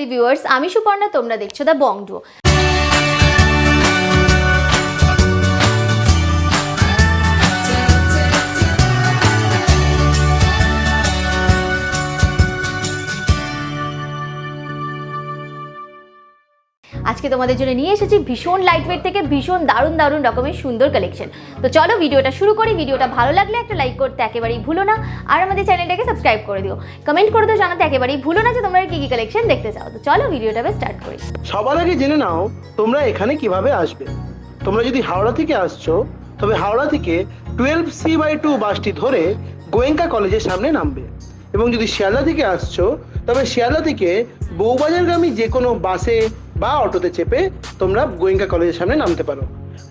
Lovely viewers আমি সুপর্ণা তোমরা দেখছ দ্য বংডু আজকে তোমাদের জন্য নিয়ে এসেছি ভীষণ লাইট ওয়েট থেকে ভীষণ দারুণ দারুণ রকমের সুন্দর কালেকশন তো চলো ভিডিওটা শুরু করি, ভিডিওটা ভালো লাগলে একটা লাইক করতে একেবারেই ভুলো না, আর আমাদের চ্যানেলটাকে সাবস্ক্রাইব করে দিও। কমেন্ট করে দিও, জানাতে একেবারেই ভুলো না যে তোমরা কি কি কালেকশন দেখতে চাও। তো চলো ভিডিওটা স্টার্ট করি। সবার আগে জেনে নাও তোমরা এখানে কীভাবে আসবে। তোমরা যদি হাওড়া থেকে আসছো, তবে হাওড়া থেকে টুয়েলভ সি বাই টু বাসটি ধরে গোয়েঙ্কা কলেজের সামনে নামবে। এবং যদি শিয়ালদা থেকে আসছো, তবে শিয়ালদা থেকে বউবাজারগামী যে কোনো বাসে বা অটোতে চেপে তোমরা গোয়েঙ্কা কলেজের সামনে নামতে পারো।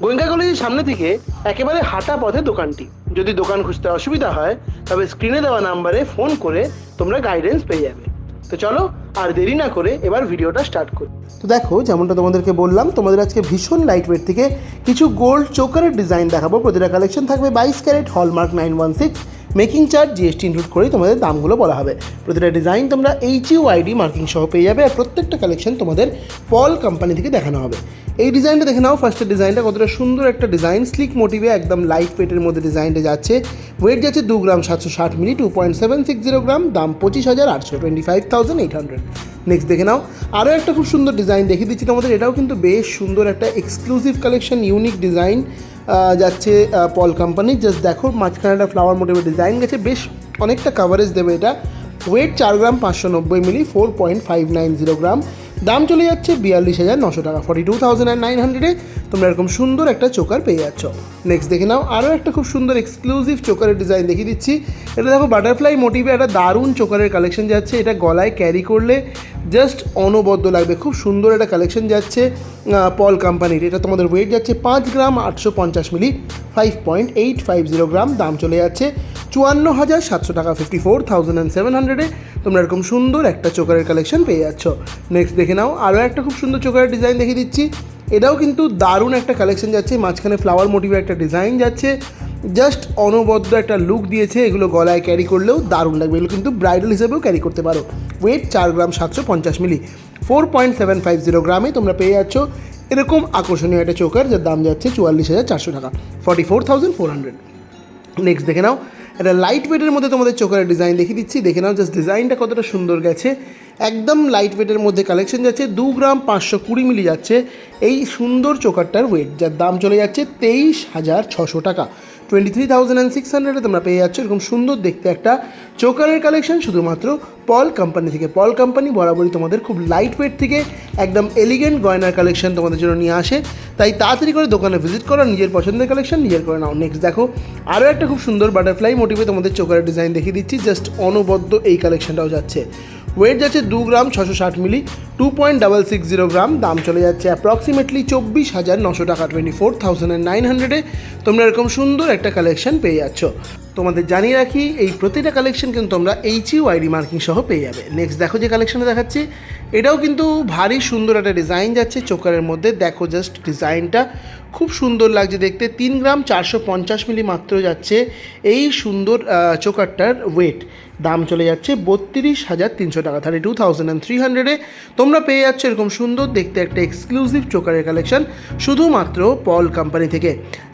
গোয়েঙ্কা কলেজের সামনে থেকে একেবারে হাঁটা পথে দোকানটি। যদি দোকান খুঁজতে অসুবিধা হয়, তবে স্ক্রিনে দেওয়া নাম্বারে ফোন করে তোমরা গাইডেন্স পেয়ে যাবে। তো চলো, আর দেরি না করে এবার ভিডিওটা স্টার্ট করি। তো দেখো, যেমনটা তোমাদেরকে বললাম, তোমাদের আজকে ভীষণ লাইট ওয়েট থেকে কিছু গোল্ড চোকারের ডিজাইন দেখাবো। প্রতিটা কালেকশন থাকবে বাইশ carat hallmark nine one six making charge GST include করেই তোমাদের দামগুলো বলা হবে। প্রতিটা ডিজাইন তোমরা এইচ ইউ আইডি মার্কিং সহ পেয়ে যাবে আর প্রত্যেকটা কালেকশন তোমাদের পল কোম্পানি থেকে দেখানো হবে। এই ডিজাইনটা দেখে নাও ফার্স্টের ডিজাইনটা কতটা সুন্দর একটা ডিজাইন স্লিক মোটিভে একদম লাইট ওয়েটের মধ্যে ডিজাইনটা যাচ্ছে। ওয়েট যাচ্ছে দু গ্রাম সাতশো ষাট milli two point seven six zero gram, দাম পঁচিশ হাজার আটশো twenty five thousand eight hundred next দেখে নাও আরও একটা খুব সুন্দর ডিজাইন দেখিয়ে দিচ্ছি তোমাদের, এটাও কিন্তু বেশ সুন্দর একটা এক্সক্লুসিভ কালেকশন ইউনিক ডিজাইন যাচ্ছে পল কোম্পানি জাস্ট দেখো, মাঝখানে একটা ফ্লাওয়ার মোটিভের ডিজাইন গেছে। বেশ অনেকটা কাভারেজ দেবে এটা। ওয়েট চার গ্রাম পাঁচশো নব্বই milli four point five nine zero gram. দাম চলে যাচ্ছে বিয়াল্লিশ হাজার নশো টাকা। ফর্টি টু থাউজেন্ড নাইন হান্ড্রেডে তোমরা এরকম সুন্দর একটা চোকার পেয়ে যাচ্ছ। নেক্সট দেখে নাও আরও একটা খুব সুন্দর এক্সক্লুসিভ চোকারের ডিজাইন দেখিয়ে দিচ্ছি। এটা দেখো বাটারফ্লাই মোটিভে একটা দারুণ চোকারের কালেকশন যাচ্ছে। এটা গলায় ক্যারি করলে জাস্ট অনবদ্য লাগবে। খুব সুন্দর একটা কালেকশন যাচ্ছে পল কোম্পানির এটা তোমাদের ওয়েট যাচ্ছে পাঁচ গ্রাম আটশো পঞ্চাশ milli five point eight five zero gram. দাম চলে যাচ্ছে চুয়ান্ন হাজার সাতশো টাকা fifty four thousand and seven হান্ড্রেডে তোমরা এরকম সুন্দর একটা চোকারের কালেকশন পেয়ে যাচ্ছ। নেক্সট দেখে নাও, আরও একটা খুব সুন্দর চোকারের ডিজাইন দেখিয়ে দিচ্ছি। এটাও কিন্তু দারুণ একটা কালেকশন যাচ্ছে, মাঝখানে ফ্লাওয়ার মোটিভের একটা ডিজাইন যাচ্ছে। জাস্ট অনবদ্য একটা লুক দিয়েছে, এগুলো গলায় ক্যারি করলেও দারুণ লাগবে। এগুলো কিন্তু ব্রাইডাল হিসেবেও ক্যারি করতে পারো। ওয়েট চার গ্রাম সাতশো পঞ্চাশ milli four point seven five zero গ্রামে তোমরা পেয়ে যাচ্ছ এরকম আকর্ষণীয় একটা চোকার যার দাম যাচ্ছে চুয়াল্লিশ হাজার চারশো টাকা forty four thousand four hundred next দেখে নাও, একটা লাইট ওয়েটের মধ্যে তোমাদের চোকারের ডিজাইন দেখিয়ে দিচ্ছি। দেখে নাও জাস্ট ডিজাইনটা কতটা সুন্দর গেছে। একদম লাইট ওয়েটের মধ্যে কালেকশন যাচ্ছে, দু গ্রাম পাঁচশো কুড়ি মিলি যাচ্ছে। এই সুন্দর চোকারটার ওয়েট যার দাম চলে যাচ্ছে তেইশ হাজার ছশো টাকা। Twenty three thousand and six হান্ড্রেডে তোমরা পেয়ে যাচ্ছ এরকম সুন্দর দেখতে একটা চোকারের কালেকশন শুধুমাত্র পল কোম্পানি থেকে। পল কোম্পানি বরাবরই তোমাদের খুব লাইট ওয়েট থেকে একদম এলিগেন্ট গয়নার কালেকশন তোমাদের জন্য নিয়ে আসে। তাই তাড়াতাড়ি করে দোকানে ভিজিট করো, নিজের পছন্দের কালেকশন নিজের করে নাও। নেক্সট দেখো আরও একটা খুব সুন্দর বাটারফ্লাই মোটিভে তোমাদের চোখের ডিজাইন দেখিয়ে দিচ্ছি জাস্ট অনবদ্য এই কালেকশনটাও যাচ্ছে। ওয়েট যাচ্ছে দু গ্রাম ছশো ষাট milli two point double six zero gram, দাম চলে যাচ্ছে অ্যাপ্রক্সিমেটলি চব্বিশ হাজার নশো টাকা টোয়েন্টি ফোর থাউজেন্ড নাইন হান্ড্রেডে তোমরা এরকম সুন্দর একটা কালেকশন পেয়ে যাচ্ছ। তোমাদের জানিয়ে রাখি, এই প্রতিটা কালেকশন কিন্তু তোমরা এইচ ইউ মার্কিং সহ পেয়ে যাবে। নেক্সট দেখো যে কালেকশনে দেখাচ্ছি, এটাও কিন্তু ভারী সুন্দর একটা ডিজাইন যাচ্ছে, চোকারের মধ্যে। দেখো জাস্ট ডিজাইনটা খুব সুন্দর লাগছে দেখতে। তিন গ্রাম চারশো পঞ্চাশ মিলি মাত্র যাচ্ছে এই সুন্দর চোকারটার ওয়েট দাম চলে যাচ্ছে বত্রিশ হাজার তিনশো টাকা। Thirty two thousand and three হান্ড্রেডে তোমরা পেয়ে যাচ্ছ এরকম সুন্দর দেখতে একটা এক্সক্লুসিভ চোকারের কালেকশন শুধুমাত্র পল কোম্পানি থেকে।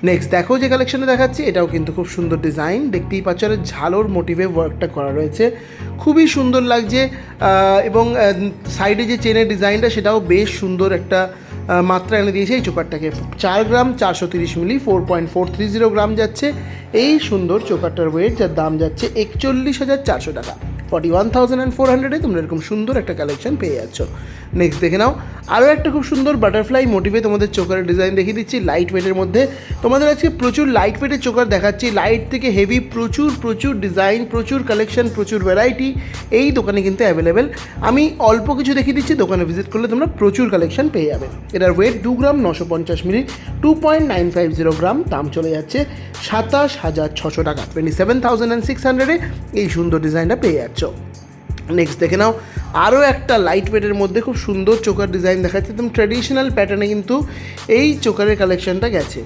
নেক্সট দেখো যে কালেকশনে দেখাচ্ছি, এটাও কিন্তু খুব সুন্দর ডিজাইন দেখতেই পাচ্ছ আর ঝালোর মোটিভে ওয়ার্কটা করা রয়েছে। খুবই সুন্দর লাগছে এবং সাইডে যে চেনের ডিজাইনটা সেটাও বেশ সুন্দর একটা মাত্রা এনে দিয়েছে এই চোকারটাকে। চার গ্রাম চারশো তিরিশ milli four point four three zero gram যাচ্ছে। এই সুন্দর চোকারটার ওয়েট যার দাম যাচ্ছে একচল্লিশ হাজার চারশো টাকা। Forty one thousand and four হান্ড্রেডে তোমরা এরকম সুন্দর একটা কালেকশন পেয়ে যাচ্ছ। নেক্সট দেখে নাও। আরও একটা খুব সুন্দর বাটারফ্লাই মোটিভে তোমাদের চোকারের ডিজাইন দেখিয়ে দিচ্ছি লাইট ওয়েটের মধ্যে। তোমাদের আজকে প্রচুর লাইট ওয়েটের চোকার দেখাচ্ছি। লাইট থেকে হেভি প্রচুর প্রচুর ডিজাইন প্রচুর কালেকশন প্রচুর ভ্যারাইটি এই দোকানে কিন্তু অ্যাভেলেবেল আমি অল্প কিছু দেখিয়ে দিচ্ছি, দোকানে ভিজিট করলে তোমরা প্রচুর কালেকশন পেয়ে যাবে। এটার ওয়েট দু গ্রাম নশো পঞ্চাশ milli two point nine five zero gram, দাম চলে যাচ্ছে সাতাশ হাজার ছশো টাকা। Twenty seven thousand and six হান্ড্রেডে এই সুন্দর ডিজাইনটা পেয়ে যাচ্ছ। নেক্সট দেখে নাও। আরও একটা লাইট ওয়েটের মধ্যে খুব সুন্দর চোকার ডিজাইন দেখাচ্ছে। একদম ট্র্যাডিশনাল প্যাটার্নে কিন্তু এই চোকারের কালেকশনটা গেছে।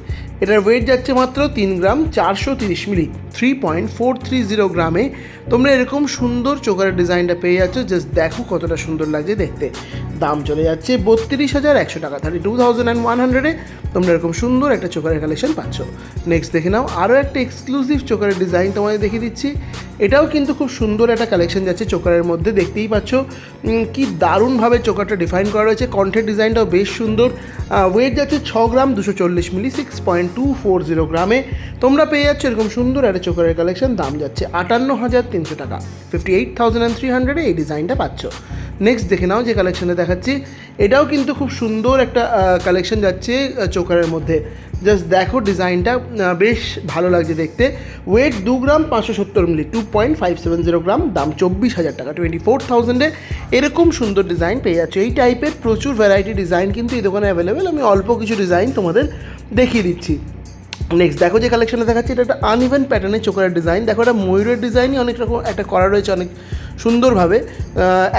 এটার ওয়েট যাচ্ছে মাত্র তিন গ্রাম, চারশো তিরিশ milli three point four three zero গ্রামে। তোমরা এরকম সুন্দর চোকারের ডিজাইনটা পেয়ে যাচ্ছ। জাস্ট দেখো কতটা সুন্দর লাগছে দেখতে। দাম চলে যাচ্ছে বত্রিশ হাজার একশো টাকা thirty two thousand and one হান্ড্রেডে তোমরা এরকম সুন্দর একটা চোকারের কালেকশন পাচ্ছ। নেক্সট দেখে নাও, আরও একটা এক্সক্লুসিভ চোকারের ডিজাইন তোমাদের দেখিয়ে দিচ্ছি। এটাও কিন্তু খুব সুন্দর একটা কালেকশন যাচ্ছে চোকারের মধ্যে, দেখতেই পাচ্ছ। কি দারুণভাবে চোকারটা ডিফাইন করা রয়েছে। কণ্ঠের ডিজাইনটাও বেশ সুন্দর। ওয়েট যাচ্ছে ছ গ্রাম দুশো চল্লিশ milli six point two four zero গ্রামে। তোমরা পেয়ে যাচ্ছ এরকম সুন্দর একটা চোকারের কালেকশন দাম যাচ্ছে আটান্ন হাজার তিনশো টাকা। Fifty eight thousand and three হান্ড্রেডে এই ডিজাইনটা পাচ্ছ। নেক্সট দেখে নাও যে কালেকশনে দেখাচ্ছি। এটাও কিন্তু খুব সুন্দর একটা কালেকশন যাচ্ছে চোকারের মধ্যে। জাস্ট দেখো ডিজাইনটা বেশ ভালো লাগছে দেখতে। ওয়েট দু গ্রাম পাঁচশো সত্তর milli two point five seven zero gram, দাম চব্বিশ হাজার টাকা টোয়েন্টি ফোর থাউজেন্ডে এরকম সুন্দর ডিজাইন পেয়ে যাচ্ছে। এই টাইপের প্রচুর ভ্যারাইটি ডিজাইন কিন্তু এই দোকানে অ্যাভেলেবেল আমি অল্প কিছু ডিজাইন তোমাদের দেখিয়ে দিচ্ছি। নেক্সট দেখো যে কালেকশনে দেখাচ্ছি, এটা একটা আনইভেন প্যাটার্নের চোখের ডিজাইন দেখো এটা ময়ূরের ডিজাইনই অনেক রকম একটা করা রয়েছে অনেক সুন্দরভাবে।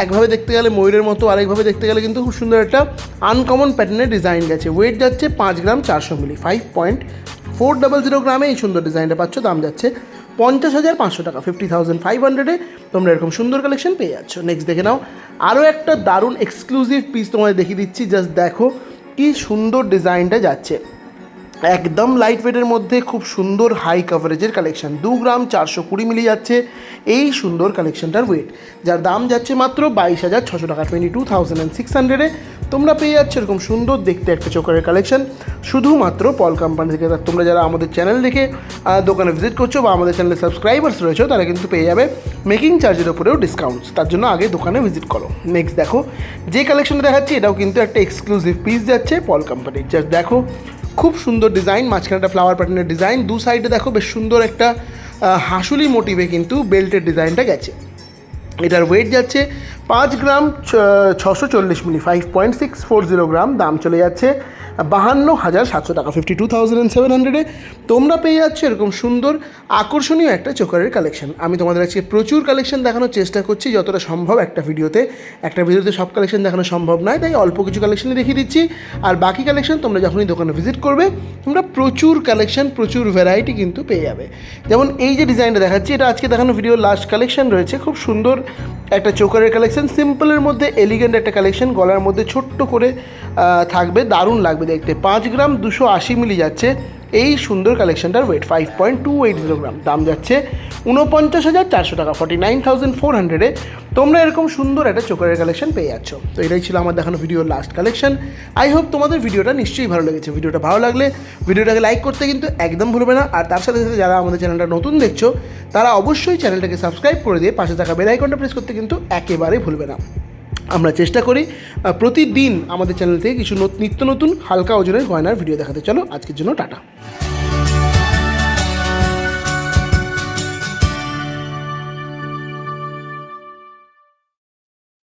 একভাবে দেখতে গেলে ময়ূরের মতো, আরেকভাবে দেখতে গেলে কিন্তু খুব সুন্দর একটা আনকমন প্যাটার্নের ডিজাইন গেছে। ওয়েট যাচ্ছে পাঁচ গ্রাম চারশো milli five point four double zero গ্রামে এই সুন্দর ডিজাইনটা পাচ্ছ, দাম যাচ্ছে পঞ্চাশ হাজার পাঁচশো টাকা ফিফটি থাউজেন্ড ফাইভ হান্ড্রেডে তোমরা এরকম সুন্দর কালেকশন পেয়ে যাচ্ছ। নেক্সট দেখে নাও, আরও একটা দারুণ এক্সক্লুসিভ পিস তোমাদের দেখিয়ে দিচ্ছি জাস্ট দেখো কি সুন্দর ডিজাইনটা যাচ্ছে। একদম লাইট ওয়েটের মধ্যে খুব সুন্দর হাই কভারেজের কালেকশন দু গ্রাম চারশো কুড়ি মিলি যাচ্ছে এই সুন্দর কালেকশনটার ওয়েট যার দাম যাচ্ছে মাত্র বাইশ হাজার ছশো টাকা। Twenty two thousand and six হান্ড্রেডে তোমরা পেয়ে যাচ্ছ এরকম সুন্দর দেখতে একটা চোকারের কালেকশন শুধুমাত্র পল কোম্পানি থেকে। তোমরা যারা আমাদের চ্যানেল দেখে দোকানে ভিজিট করছ বা আমাদের চ্যানেলে সাবস্ক্রাইবার্স রয়েছে, তারা কিন্তু পেয়ে যাবে মেকিং চার্জের ওপরেও ডিসকাউন্টস তার জন্য আগে দোকানে ভিজিট করো। নেক্সট দেখো, যে কালেকশনটা দেখাচ্ছি, এটাও কিন্তু একটা এক্সক্লুসিভ পিস যাচ্ছে পল কোম্পানির জাস্ট দেখো খুব সুন্দর ডিজাইন মাঝখানে একটা ফ্লাওয়ার প্যাটার্নের ডিজাইন দু সাইডে দেখো বেশ সুন্দর একটা হাঁসুলি মোটিভে কিন্তু বেল্টের ডিজাইনটা গেছে। এটার ওয়েট যাচ্ছে পাঁচ গ্রাম ছশো চল্লিশ milli five point six four zero gram দাম চলে যাচ্ছে বাহান্ন হাজার সাতশো টাকা ফিফটি টু থাউজেন্ড সেভেন হান্ড্রেডে তোমরা পেয়ে যাচ্ছ এরকম সুন্দর, আকর্ষণীয় একটা চোকারের কালেকশন আমি তোমাদের আজকে প্রচুর কালেকশন দেখানোর চেষ্টা করছি, যতটা সম্ভব একটা ভিডিওতে। একটা ভিডিওতে সব কালেকশন দেখানো সম্ভব নয়, তাই অল্প কিছু কালেকশনই দেখিয়ে দিচ্ছি। আর বাকি কালেকশন তোমরা যখনই দোকানে ভিজিট করবে, তোমরা প্রচুর কালেকশন প্রচুর ভ্যারাইটি কিন্তু পেয়ে যাবে। যেমন এই যে ডিজাইনটা দেখাচ্ছি, এটা আজকে দেখানো ভিডিওর লাস্ট কালেকশন রয়েছে। খুব সুন্দর একটা চোকারের কালেকশন সিম্পলের মধ্যে এলিগেন্ট একটা কালেকশন গলার মধ্যে ছোট্ট করে থাকবে, দারুণ লাগবে দেখতে। পাঁচ গ্রাম দুশো আশি মিলি যাচ্ছে। এই সুন্দর কালেকশনটার weight five point two eight zero gram. দাম যাচ্ছে উনপঞ্চাশ হাজার চারশো টাকা ফর্টি নাইন থাউজেন্ড ফোর হান্ড্রেডে তোমরা এরকম সুন্দর একটা চোখের কালেকশন পেয়ে যাচ্ছ। তো এটাই ছিল আমার দেখানো ভিডিওর লাস্ট কালেকশন আই হোপ তোমাদের ভিডিওটা নিশ্চয়ই ভালো লেগেছে। ভিডিওটা ভালো লাগলে ভিডিওটাকে লাইক করতে কিন্তু একদম ভুলবে না। আর তার সাথে সাথে যারা আমাদের চ্যানেলটা নতুন দেখছ, তারা অবশ্যই চ্যানেলটাকে সাবস্ক্রাইব করে দিয়ে পাশে থাকা বেল আইকনটা প্রেস করতে কিন্তু একেবারেই ভুলবে না। আমরা চেষ্টা করি প্রতিদিন আমাদের চ্যানেল থেকে কিছু নত- নিত্য নতুন, হালকা ওজনের গয়নার ভিডিও দেখাতে। চলো, আজকের জন্য টাটা।